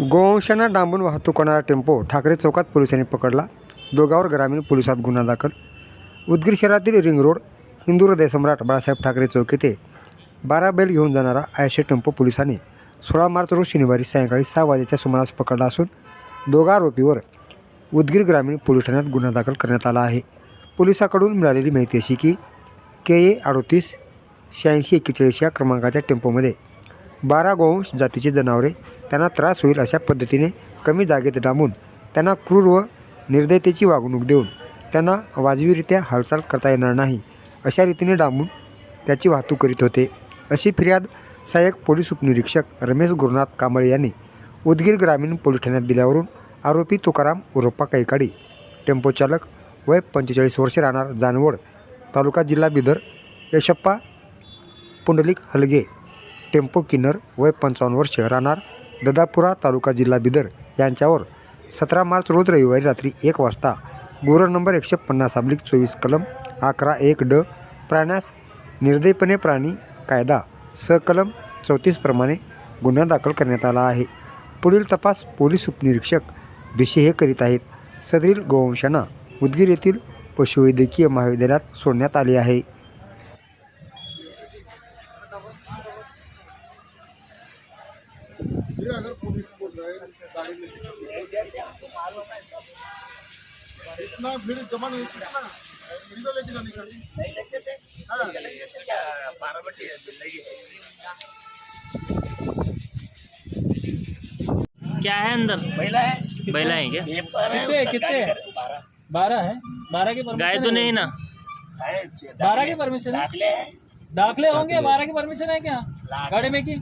गोवंशांना डांबून वाहतूक करणारा टेम्पो ठाकरे चौकात पोलिसांनी पकडला. दोघांवर ग्रामीण पोलिसात गुन्हा दाखल. उदगीर शहरातील रिंग रोड हिंदू हृदय सम्राट बाळासाहेब ठाकरे चौक येथे बारा बैल घेऊन जाणारा आयशे टेम्पो पोलिसांनी सोळा मार्च रोज शनिवारी सायंकाळी सहा वाजेच्या सुमारास पकडला असून दोघा आरोपीवर उदगीर ग्रामीण पोलीस ठाण्यात गुन्हा दाखल करण्यात आला आहे. पोलिसाकडून मिळालेली माहिती अशी की के ए अडोतीस शहाऐंशी एक्केचाळीस या क्रमांकाच्या टेम्पोमध्ये बारा गोवंश जातीची जनावरे त्यांना त्रास होईल अशा पद्धतीने कमी जागेत डांबून त्यांना क्रूर व निर्दयतेची वागणूक देऊन त्यांना वाजवीरित्या हालचाल करता येणार नाही अशा रीतीने डांबून त्याची वाहतूक करीत होते. अशी फिर्याद सहाय्यक पोलीस उपनिरीक्षक रमेश गुरुनाथ कांबळे यांनी उदगीर ग्रामीण पोलीस ठाण्यात दिल्यावरून आरोपी तुकाराम उरप्पा कैकाडी टेम्पो चालक वय पंचेचाळीस वर्षे राहणार जानवड तालुका जिल्हा बिदर यशप्पा पुंडलिक हलगे टेम्पो किन्नर वय पंचावन्न वर्ष राहणार ददापुरा तालुका जिल्हा बिदर यांच्यावर सतरा मार्च रोज रविवारी रात्री एक वाजता गोर नंबर एकशे पन्नास अब्लिक चोवीस कलम अकरा एक ड प्राण्यास निर्दयपणे प्राणी कायदा सकलम चौतीसप्रमाणे गुन्हा दाखल करण्यात आला आहे. पुढील तपास पोलीस उपनिरीक्षक भिशे हे करीत आहेत. सदरील गोवंशांना उदगीर येथील पशुवैद्यकीय महाविद्यालयात सोडण्यात आले आहे. ये अगर पुलिस बोल रहा गाड़ी में इतना भीड़ जमा नहीं कितना इनको लेके जाने का हाँ। क्या? है अंदर? महिला है। महिला है क्या? कितने- कितने? बारह बारह है। बारह की परमिशन गाय तो नहीं ना। बारह की परमिशन है? दाखले दाखले होंगे बारह की परमिशन है क्या? गाड़ी में की?